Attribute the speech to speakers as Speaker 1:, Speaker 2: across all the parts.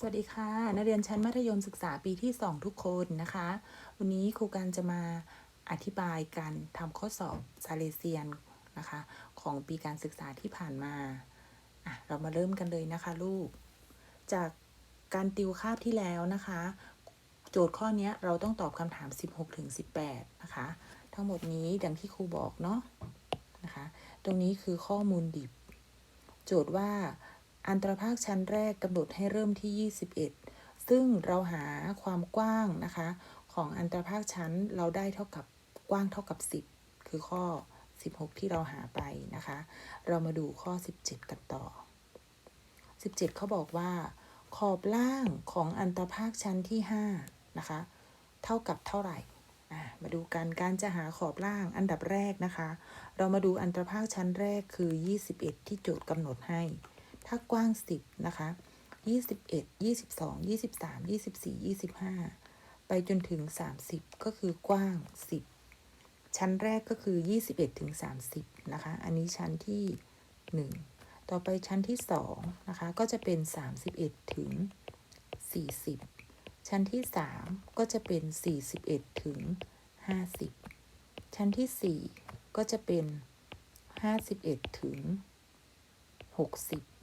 Speaker 1: สวัสดีค่ะนักเรียนชั้นมัธยมศึกษาปีที่ 2 ทุกคนนะคะ วันนี้ครูการจะมาอธิบายการทำข้อสอบซาเลเซียนนะคะ ของปีการศึกษาที่ผ่านมาอะเรามาเริ่มกันเลยนะคะลูก จากการติวคาบที่แล้วนะคะ โจทย์ข้อนี้เราต้องตอบคำถาม 16ถึง18 นะคะ ทั้งหมดนี้ดังที่ครูบอกเนาะนะคะ ตรงนี้คือข้อมูลดิบ โจทย์ว่า อันตรภาคชั้นแรกกำหนดให้เริ่มที่ 21 ซึ่งเราหาความกว้างนะคะ ของอันตรภาคชั้นเราได้เท่ากับกว้างเท่ากับ 10 คือข้อ 16 ที่เราหาไปนะคะ เรามาดูข้อ 17 กันต่อ 17 เขาบอกว่า ขอบล่างของอันตรภาคชั้นที่ 5 นะคะ เท่ากับเท่าไหร่มาดูกันการจะหาขอบล่างอันดับแรกนะคะ เรามาดูอันตรภาคชั้นแรกคือ 21 ที่โจทย์กำหนดให้ ถ้ากว้าง 10 นะคะ 21 22 23 24 25 ไปจนถึง 30 ก็คือกว้าง 10 ชั้นแรกก็คือ 21 ถึง 30 นะคะ อันนี้ชั้นที่ 1 ต่อไปชั้นที่ 2 นะคะ ก็จะเป็น 31 ถึง 40 ชั้นที่ 3 ก็จะเป็น 41 ถึง 50 ชั้นที่ 4 ก็จะเป็น 51 ถึง 60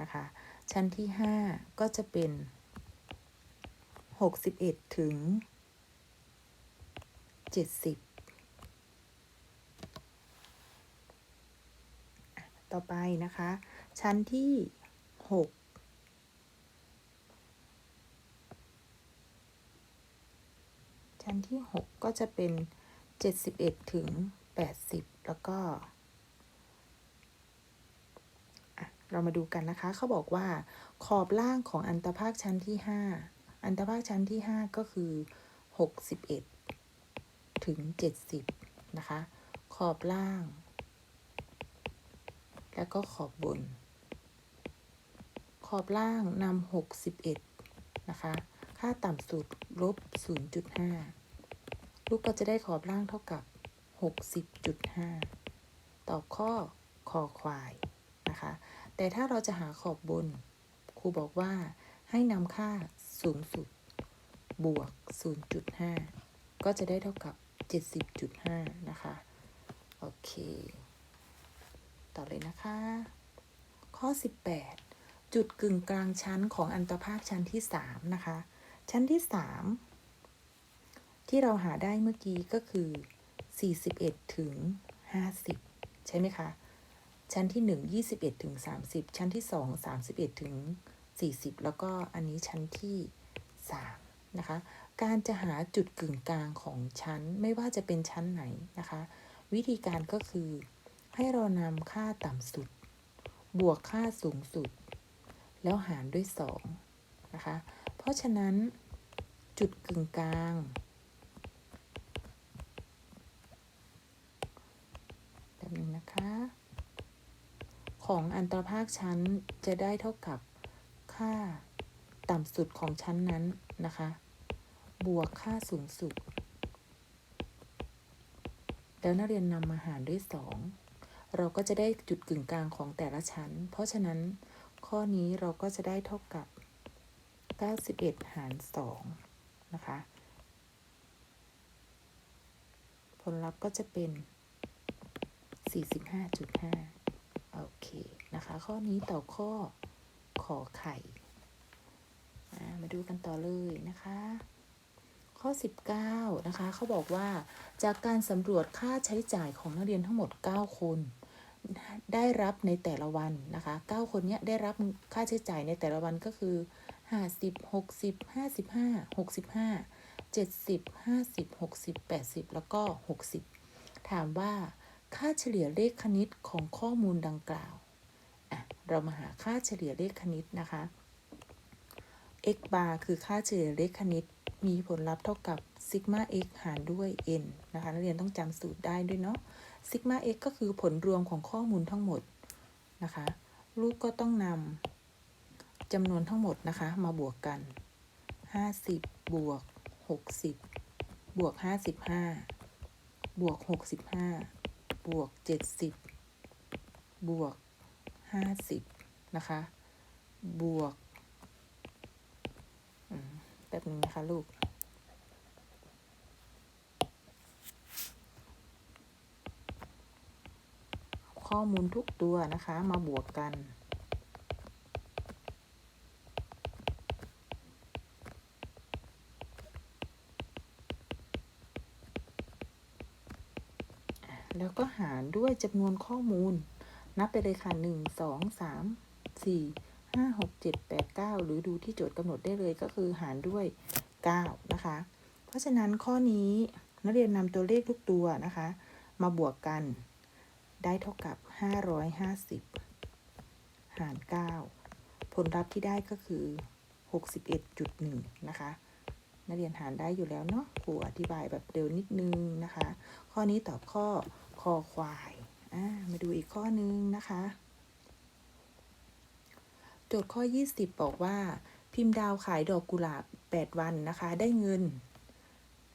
Speaker 1: นะคะ ชั้นที่ 5 ก็จะเป็น 61 ถึง 70ต่อไปนะคะ ชั้นที่ 6 ชั้นที่ 6 ก็จะเป็น 71 ถึง 80 แล้วก็อะ เรามาดูกันนะคะ เขาบอกว่า ขอบล่างของอันตภาคชั้นที่ 5 อันตภาคชั้นที่ 5 ก็คือ 61 ถึง 70 นะคะ ขอบล่าง แล้วก็ขอบบน ขอบล่างนำ61 นะคะ ค่าต่ำสุดลบ 0.5 ลูกก็จะได้ขอบล่างเท่ากับ 60.5 ตอบข้อคอควาย แต่ถ้าเราจะหาขอบบน ครูบอกว่าให้นำค่าสูงสุด บวก 0.5 ก็จะได้เท่ากับ 70.5 นะคะ โอเค ต่อเลยนะคะ ข้อ 18 จุดกึ่งกลางชั้นของอันตภาคชั้นที่ 3 นะคะ ชั้นที่ 3 ที่เราหาได้เมื่อกี้ก็คือ 41 ถึง 50 ใช่ไหมคะ ชั้นที่ 1 21ถึง30 ชั้นที่ 2 31ถึง40 แล้วก็อันนี้ชั้นที่ 3 นะคะ การจะหาจุดกึ่งกลางของชั้นไม่ว่าจะเป็นชั้นไหนนะคะ วิธีการก็คือ ให้เรานำค่าต่ำสุด บวกค่าสูงสุด แล้วหารด้วย 2 นะคะ เพราะฉะนั้นจุดกึ่งกลางแบบนึงนะคะ ของอันตรภาคชั้นจะได้เท่ากับค่าต่ำสุดของชั้นนั้นนะคะ บวกค่าสูงสุด แล้วนักเรียนนำมาหารด้วย 2 เราก็จะได้จุดกึ่งกลางของแต่ละชั้น เพราะฉะนั้นข้อนี้เราก็จะได้เท่ากับ 91 หาร 2 นะคะ ผลลัพธ์ก็จะเป็น 45.5 โอเคนะคะ ข้อนี้ต่อข้อขอไข่มาดูกันต่อเลยนะคะ ข้อ 19 นะคะเขาบอกว่าจากการสำรวจค่าใช้จ่ายของนักเรียนทั้งหมด 9 คน ได้รับในแต่ละวันนะคะ 9 คนนี้ได้รับค่าใช้จ่ายในแต่ละวันก็คือ 50 60 55 65 70 50 60 80 แล้วก็ 60 ถามว่า ค่าเฉลี่ยเลขคณิตของข้อมูลดังกล่าวเรามาหาค่าเฉลี่ยเลขคณิตนะคะ x bar คือค่าเฉลี่ยเลขคณิต มีผลลัพธ์เท่ากับซิกมา x หารด้วย n นะคะ นักเรียนต้องจำสูตรได้ด้วยเนาะซิกมา x ก็คือผลรวมของข้อมูลทั้งหมดนะคะ ลูกก็ต้องนำจำนวนทั้งหมดนะคะ มาบวกกัน 50 บวก 60 บวก 55 บวก 65 บวก70บวก50นะคะ บวกป๊บนึงนะคะลูก ข้อมูลทุกตัวนะคะมาบวกกัน แล้วก็หารด้วยจำนวนข้อมูล นับไปเลยค่ะหนึ่งสองสามสี่ห้าหกเจ็ดแปดเก้าหรือดูที่โจทย์กำหนดได้เลยก็คือหารด้วยเก้านะคะ เพราะฉะนั้นข้อนี้นักเรียนนำตัวเลขทุกตัวนะคะ มาบวกกัน ได้เท่ากับ 550 หาร 9 ผลลัพธ์ที่ได้ก็คือ 61.1 นะคะนักเรียนหารได้อยู่แล้วเนาะครูอธิบายแบบเร็วนิดนึงนะคะ ข้อนี้ตอบข้อ คอควายมาดูอีกข้อนึงนะคะ โจทย์ข้อ 20 บอกว่า พิมพ์ดาวขายดอกกุหลาบ 8 วันนะคะ ได้เงิน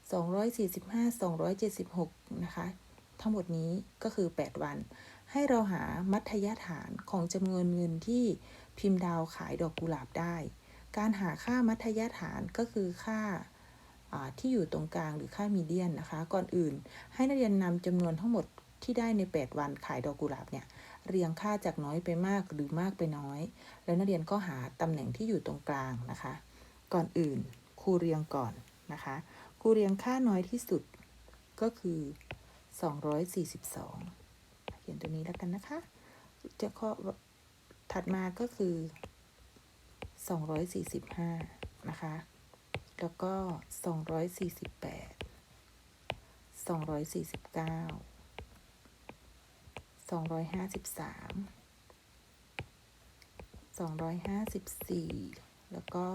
Speaker 1: 245 276 นะคะ ทั้งหมดนี้ก็คือ 8 วัน ให้เราหามัธยฐานของจำนวนเงินที่พิมพ์ดาวขายดอกกุหลาบได้ การหาค่ามัธยฐานก็คือค่า ที่อยู่ตรงกลางหรือค่ามีเดียนนะคะ ก่อนอื่น ให้นักเรียนนำจำนวนทั้งหมดที่ได้ใน 8 วันขายดอกกุหลาบเนี่ยเรียงค่าจากน้อยไปมากหรือมากไปน้อย แล้วนักเรียนก็หาตำแหน่งที่อยู่ตรงกลางนะคะ ก่อนอื่นครูเรียงก่อนนะคะครูเรียงค่าน้อยที่สุดก็คือ 242 เขียนตัวนี้แล้วกันนะคะ จะข้อถัดมาก็คือ 245 นะคะ แล้วก็ 248 249 253 254 แล้วก็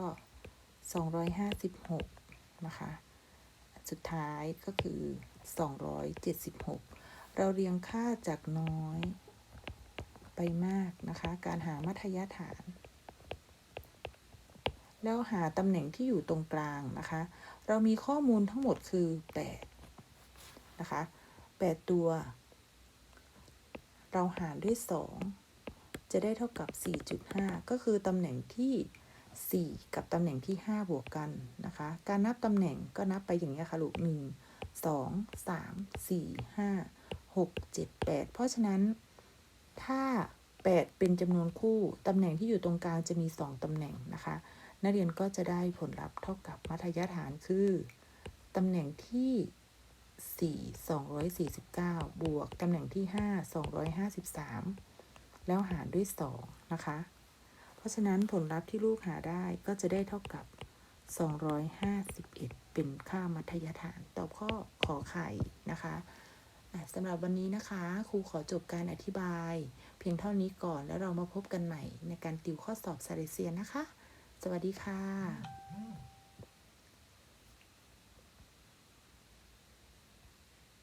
Speaker 1: 256 นะคะ สุดท้ายก็คือ 276 เราเรียงค่าจากน้อยไปมากนะคะ การหามัธยฐาน แล้วหาตำแหน่งที่อยู่ตรงกลางนะคะ เรามีข้อมูลทั้งหมดคือ 8 นะคะ 8 ตัว เราหารด้วย 2 จะได้เท่ากับ 4.5 ก็คือตำแหน่งที่ 4 กับตำแหน่งที่ 5 บวกกันนะคะ การนับตำแหน่งก็นับไปอย่างนี้ค่ะลูก 1 2 3 4 5 6 7 8 เพราะฉะนั้นถ้า 8 เป็นจำนวนคู่ ตำแหน่งที่อยู่ตรงกลางจะมี 2 ตำแหน่งนะคะ นักเรียนก็จะได้ผลลัพธ์เท่ากับมัธยฐานคือตำแหน่งที่ 4 249 บวกตำแหน่งที่ 5 253 แล้วหารด้วย 2 นะคะ เพราะฉะนั้นผลลัพธ์ที่ลูกหาได้ก็จะได้เท่ากับ 251 เป็นค่ามัธยฐานตอบข้อขอไข่นะคะสำหรับวันนี้นะคะ ครูขอจบการอธิบาย เพียงเท่านี้ก่อนแล้วเรามาพบกันใหม่ในการติวข้อสอบซาเลเซียนนะคะ สวัสดีค่ะ